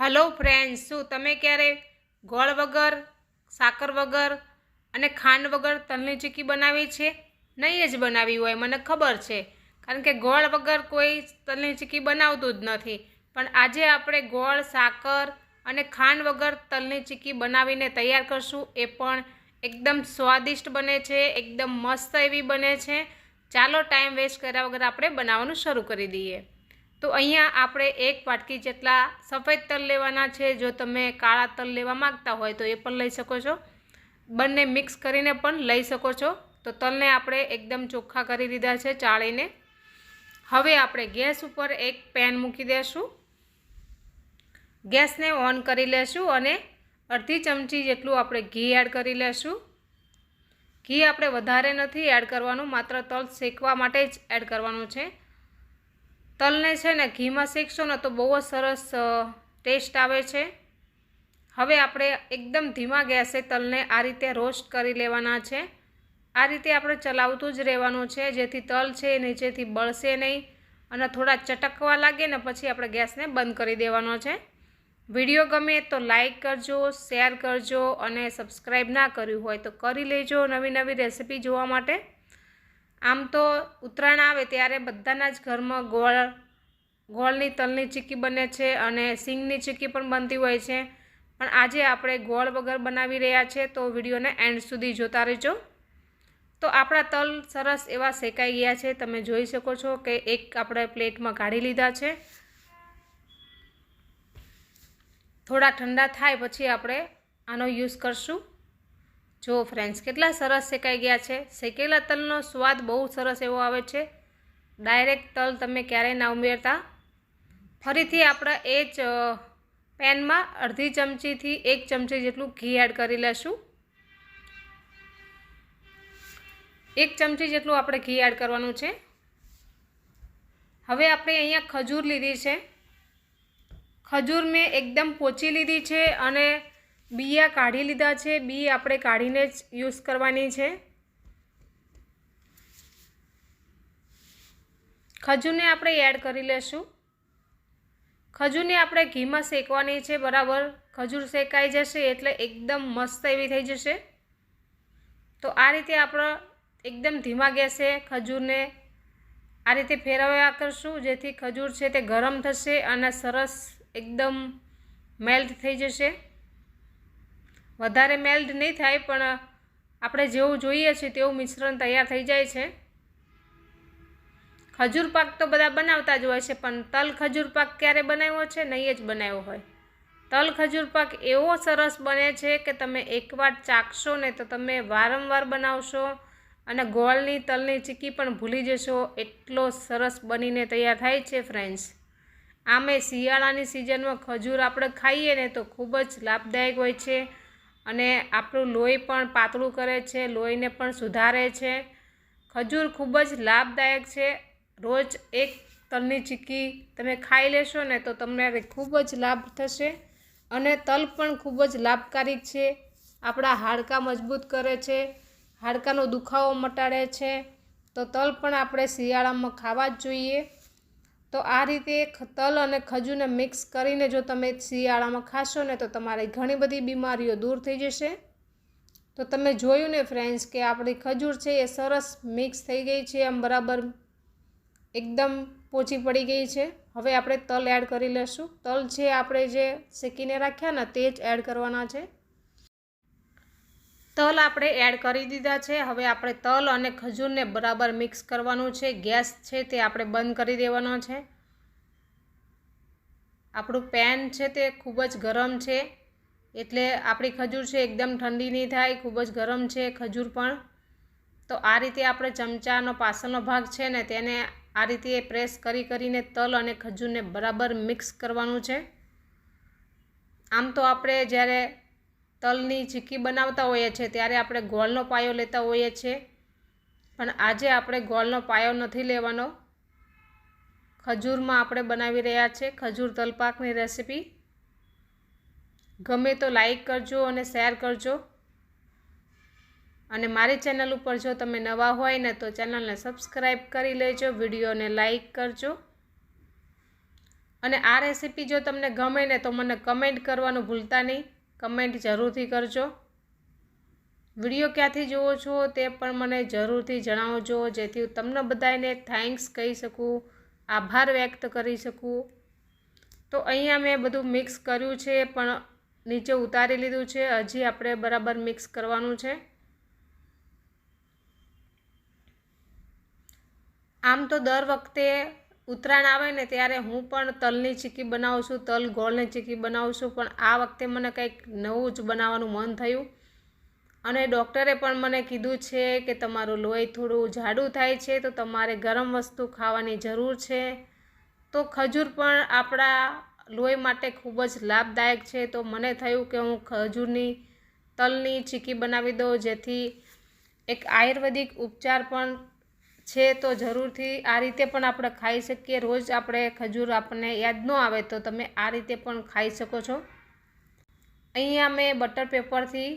Hello friends શું તમે ક્યારે ગોળ વગર, સાકર વગર અને ખાંડ વગર તલની ચીકી બનાવી છે? નહીં જ બનાવી હોય, મને ખબર છે. કારણ કે ગોળ વગર કોઈ તલની ચીકી બનાવતું જ નથી. પણ આજે આપણે ગોળ, સાકર અને ખાંડ વગર તલની ચીકી બનાવીને તૈયાર કરશું. એ પણ એકદમ સ્વાદિષ્ટ બને છે, એકદમ મસ્ત એવી બને છે. ચાલો ટાઈમ વેસ્ટ કર્યા વગર આપણે બનાવવાનું શરૂ કરી દઈએ. તો અહીંયા આપણે એક વાટકી જેટલા સફેદ તલ લેવાના છે, જો તમે કાળા તલ લેવા માગતા હોય તો એ પણ લઈ શકો છો. બંને મિક્સ કરીને પણ લઈ શકો છો. તો તલને આપણે એકદમ ચોખ્ખા કરી દીધા છે, ચાળીને. હવે આપણે ગેસ ઉપર એક પેન મૂકી દઈશું ગેસને ઓન કરી લેશું અને અડધી ચમચી જેટલું આપણે ઘી એડ કરી લેશું. ઘી આપણે વધારે નથી એડ કરવાનું, માત્ર તલ શેકવા માટે જ એડ કરવાનું છે. તલને છે ને ઘીમાં શેકશો ને તો બહુ જ સરસ ટેસ્ટ આવે છે. હવે આપણે એકદમ ધીમા ગેસે તલને આ રીતે રોસ્ટ કરી લેવાના છે. આ રીતે આપણે ચલાવતું જ રહેવાનું છે. જેથી તલ છે નીચેથી બળશે નહીં અને થોડા ચટકવા લાગે ને પછી આપણે ગેસને બંધ કરી દેવાનો છે. વીડિયો ગમે તો લાઈક કરજો, શેર કરજો અને સબસ્ક્રાઈબ ના કર્યું હોય તો કરી લેજો નવી નવી રેસીપી જોવા માટે. આમ તો ઉત્તરાયણ આવે ત્યારે બધાના જ ઘરમાં ગોળ, ગોળની તલની ચીક્કી બને છે અને સિંગની ચીક્કી પણ બનતી હોય છે. પણ આજે આપણે ગોળ વગર બનાવી રહ્યા છે તો વિડીયોને એન્ડ સુધી જોતા રહેજો. તો આપણા તલ સરસ એવા શેકાઈ ગયા છે. તમે જોઈ શકો છો કે એક આપણે પ્લેટમાં કાઢી લીધા છે. થોડા ઠંડા થાય પછી આપણે આનો યુઝ કરશું. જો ફ્રેન્ડ્સ કેટલા સરસ શેકાઈ ગયા છે. શેકેલા તલનો સ્વાદ બહુ સરસ એવો આવે છે. ડાયરેક્ટ તલ તમે ક્યારેય ના ઉમેરતા. ફરીથી આપણે એ જ પેનમાં અડધી ચમચીથી એક ચમચી જેટલું ઘી એડ કરી લેશું. એક ચમચી જેટલું આપણે ઘી એડ કરવાનું છે. હવે આપણે અહીંયા ખજૂર લીધી છે. ખજૂર મેં એકદમ પોચી લીધી છે અને બિયા કાઢી લીધા છે. બી આપણે કાઢીને જ યુઝ કરવાની છે. ખજૂરને આપણે એડ કરી લેશું. ખજૂરને આપણે ઘીમાં શેકવાની છે, બરાબર? ખજૂર શેકાઈ જશે એટલે એકદમ મસ્ત એવી થઈ જશે. તો આ રીતે આપણે એકદમ ધીમા ગેસે ખજૂરને આ રીતે ફેરવ્યા કરશું, જેથી ખજૂર છે તે ગરમ થશે અને સરસ એકદમ મેલ્ટ થઈ જશે. વધારે મેલ્ડ નહીં થાય, પણ આપણે જેવું જોઈએ છીએ તેવું મિશ્રણ તૈયાર થઈ જાય છે. ખજૂર પાક તો બધા બનાવતા જ હોય છે, પણ તલ ખજૂર પાક ક્યારે બનાવ્યો છે? નહીં જ બનાવ્યો હોય. તલ ખજૂર પાક એવો સરસ બને છે કે તમે એકવાર ચાખશો ને તો તમે વારંવાર બનાવશો અને ગોળની, તલની ચીક્કી પણ ભૂલી જશો. એટલો સરસ બનીને તૈયાર થાય છે ફ્રેન્ડ્સ આમે શિયાળાની સિઝનમાં ખજૂર આપણે ખાઈએ ને તો ખૂબ જ લાભદાયક હોય છે. અને આપણું લોહી પણ પાતળું કરે છે, લોહીને પણ સુધારે છે. ખજૂર ખૂબ જ લાભદાયક છે. રોજ એક તલની ચીક્કી તમે ખાઈ લેશો ને તો તમને ખૂબ જ લાભ થશે અને તલ પણ ખૂબ જ લાભકારી છે. આપણા હાડકાં મજબૂત કરે છે, હાડકાનો દુખાવો મટાડે છે. તો તલ પણ આપણે શિયાળામાં ખાવા જ જોઈએ. તો આ રીતે તલ અને ખજૂરને મિક્સ કરીને જો તમે શિયાળામાં ખાશો ને તો તમારી ઘણી બધી બીમારીઓ દૂર થઈ જશે. તો તમે જોયું ને ફ્રેન્ડ્સ કે આપણી ખજૂર છે એ સરસ મિક્સ થઈ ગઈ છે, આમ બરાબર એકદમ પોચી પડી ગઈ છે. હવે આપણે તલ એડ કરી લઈશું તલ છે આપણે જે શેકીને રાખ્યા ને તે જ એડ કરવાના છે. તલ આપણે એડ કરી દીધા છે. હવે આપણે તલ અને ખજૂરને બરાબર મિક્સ કરવાનું છે. ગેસ છે તે આપણે બંધ કરી દેવાનો છે. આપણું પેન છે તે ખૂબ જ ગરમ છે. એટલે આપણી ખજૂર છે એકદમ ઠંડી નહીં થાય, ખૂબ જ ગરમ છે ખજૂર પણ. તો આ રીતે આપણે ચમચાનો પાછળનો ભાગ છે ને તેને આ રીતે પ્રેસ કરી કરીને તલ અને ખજૂરને બરાબર મિક્સ કરવાનું છે. આમ તો આપણે જ્યારે તલની ચીક્કી બનાવતા હોઈએ છીએ, ત્યારે આપણે ગોળનો પાયો લેતા હોઈએ છીએ. પણ આજે આપણે ગોળનો પાયો નથી લેવાનો. ખજૂરમાં આપણે બનાવી રહ્યા છીએ ખજૂર તલપાકની રેસીપી. ગમે તો લાઈક કરજો અને શેર કરજો. અને મારી ચેનલ ઉપર જો તમે નવા હોય ને તો ચેનલને સબસ્ક્રાઈબ કરી લેજો, વિડીયોને લાઈક કરજો. અને આ રેસીપી જો તમને ગમે ને તો મને કમેન્ટ કરવાનું ભૂલતા નહીં. કમેન્ટ જરૂરથી કરજો. વીડિયો ક્યાંથી જુઓ છો તે પણ મને જરૂરથી જણાવજો, જેથી હું તમને બધાને થેન્ક્સ કહી શકું, આભાર વ્યક્ત કરી શકું. તો અહીંયા મેં બધું મિક્સ કર્યું છે, પણ નીચે ઉતારી લીધું છે, હજી આપણે બરાબર મિક્સ કરવાનું છે. આમ તો દર વખતે ઉત્તરાયણ આવે ને ત્યારે હું પણ તલની ચીકી બનાવું છું, તલ ગોળની ચીકી બનાવું છું. પણ આ વખતે મને કંઈક નવું જ બનાવવાનું મન થયું. અને ડૉક્ટરે પણ મને કીધું છે કે તમારું લોહી થોડું જાડું થાય છે, તો તમારે ગરમ વસ્તુ ખાવાની જરૂર છે. તો ખજૂર પણ આપણા લોહી માટે ખૂબ જ લાભદાયક છે. તો મને થયું કે હું ખજૂરની તલની ચીકી બનાવી દઉં, જેથી એક આયુર્વેદિક ઉપચાર પણ છે તો જરૂરથી આ રીતે પણ આપણે ખાઈ શકીએ. રોજ આપણે ખજૂર આપણને યાદ ન આવે તો તમે આ રીતે પણ ખાઈ શકો છો. અહીંયા મેં બટર પેપરથી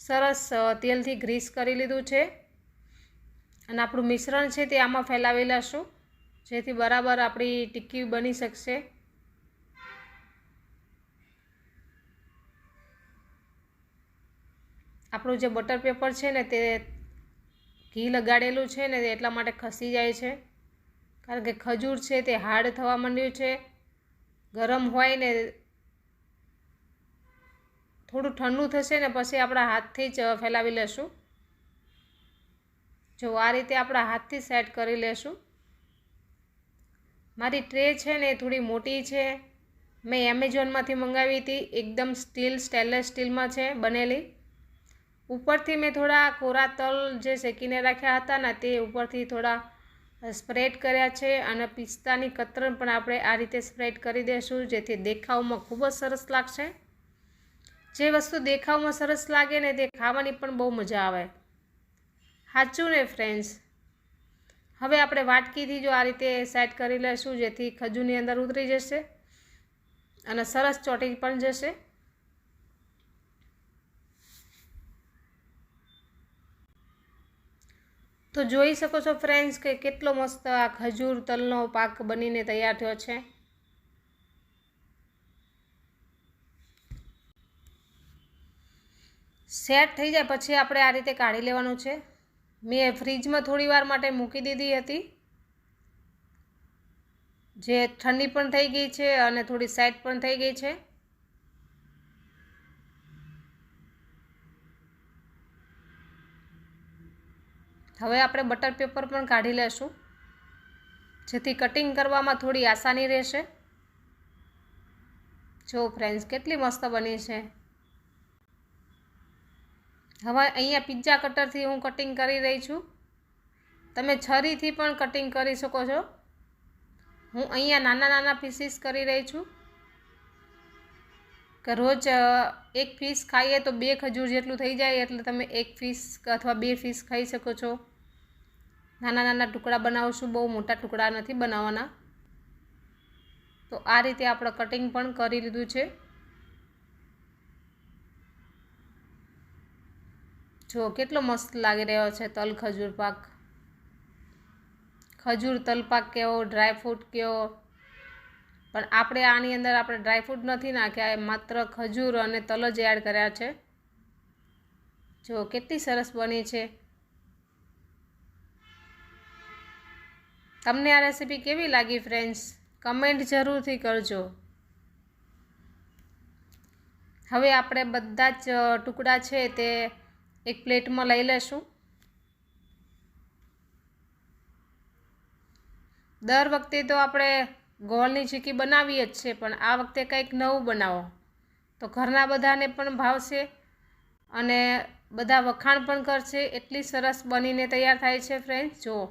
સરસ તેલથી ગ્રીસ કરી લીધું છે. અને આપણું મિશ્રણ છે તે આમાં ફેલાવી લઈશું જેથી બરાબર આપણી ટિક્કી બની શકશે. આપણું જે બટર પેપર છે ને તે ઘી લગાડેલું છે ને એટલા માટે ખસી જાય છે. કારણ કે ખજૂર છે તે હાર્ડ થવા માંડ્યું છે. ગરમ હોય ને થોડું ઠંડુ થશે ને પછી આપણા હાથથી જ ફેલાવી લેશું. જો આ રીતે આપણા હાથથી સેટ કરી લેશું. મારી ટ્રે છે ને થોડી મોટી છે. મેં એમેઝોનમાંથી મંગાવી હતી. એકદમ સ્ટીલ, સ્ટેનલેસ સ્ટીલમાં છે, બનેલી. ઉપરથી મેં થોડા કોરા તલ જે શેકીને રાખ્યા હતા ને તે ઉપરથી થોડા સ્પ્રેડ કર્યા છે અને પિસ્તાની કતરણ પણ આપણે આ રીતે સ્પ્રેડ કરી દઈશું જેથી દેખાવમાં ખૂબ જ સરસ લાગશે. જે વસ્તુ દેખાવમાં સરસ લાગે ને તે ખાવાની પણ બહુ મજા આવે. સાચું ને ફ્રેન્ડ્સ હવે આપણે વાટકીથી જો આ રીતે સેટ કરી લઈશું જેથી ખજૂરની અંદર ઉતરી જશે અને સરસ ચોટી પણ જશે. તો જોઈ શકો છો ફ્રેન્ડ્સ કે કેટલો મસ્ત આ ખજૂર તલનો પાક બનીને તૈયાર થયો છે. સેટ થઈ જાય પછી આપણે આ રીતે કાઢી લેવાનું છે. મેં ફ્રીજમાં થોડી વાર માટે મૂકી દીધી હતી. જે ઠંડી પણ થઈ ગઈ છે અને થોડી સેટ પણ થઈ ગઈ છે. હવે આપણે બટર પેપર પણ કાઢી લેશું. જેથી કટિંગ કરવામાં થોડી આસાની રહેશે. જો ફ્રેન્ડ્સ કેટલી મસ્ત બની છે. હવે અહીંયા પિઝા કટરથી હું કટિંગ કરી રહી છું. તમે છરીથી પણ કટિંગ કરી શકો છો. હું અહીંયા નાના નાના પીસીસ કરી રહી છું. કે રોજ એક ફિશ ખાઈએ તો બે ખજૂર જેટલું થઈ જાય એટલે તમે એક ફિશ અથવા બે ફિશ ખાઈ શકો છો. નાના નાના ટુકડા બનાવશું, બહુ મોટા ટુકડા નથી બનાવવાના. તો આ રીતે આપણે કટિંગ પણ કરી લીધું છે. જો, કેટલો મસ્ત લાગી રહ્યો છે તલ ખજૂર પાક. ખજૂર તલપાક કેવો, ડ્રાયફ્રૂટ કેવો પણ આપણે આની અંદર આપણે ડ્રાયફ્રૂટ નથી નાખ્યા, એ માત્ર ખજૂર અને તલ જ એડ કર્યા છે. જો કેટલી સરસ બની છે. તમને આ રેસીપી કેવી લાગી ફ્રેન્ડ્સ કમેન્ટ જરૂરથી કરજો. હવે આપણે બધા જ ટુકડા છે તે એક પ્લેટમાં લઈ લેશું. દર વખતે તો આપણે ગોળની ચીકી બનાવીએ જ છે, પણ આ વખતે કંઈક નવું બનાવો. તો ઘરના બધાને પણ ભાવશે અને બધા વખાણ પણ કરશે. એટલી સરસ બનીને તૈયાર થાય છે ફ્રેન્ડ જુઓ.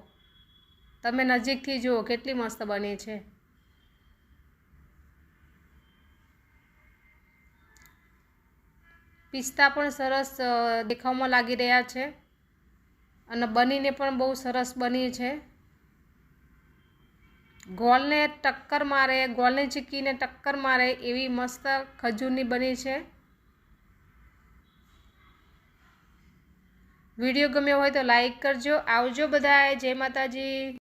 તમે નજીકથી જુઓ કેટલી મસ્ત બની છે. પિસ્તા પણ સરસ દેખાવમાં લાગી રહ્યા છે અને બનીને પણ બહુ સરસ બની છે. ગોળને ટક્કર મારે, ગોલને ચીકીને ટક્કર મારે એવી મસ્ત ખજૂરની બની છે. વીડિયો ગમ્યો હોય તો લાઈક કરજો. આવજો બધાએ જય માતાજી.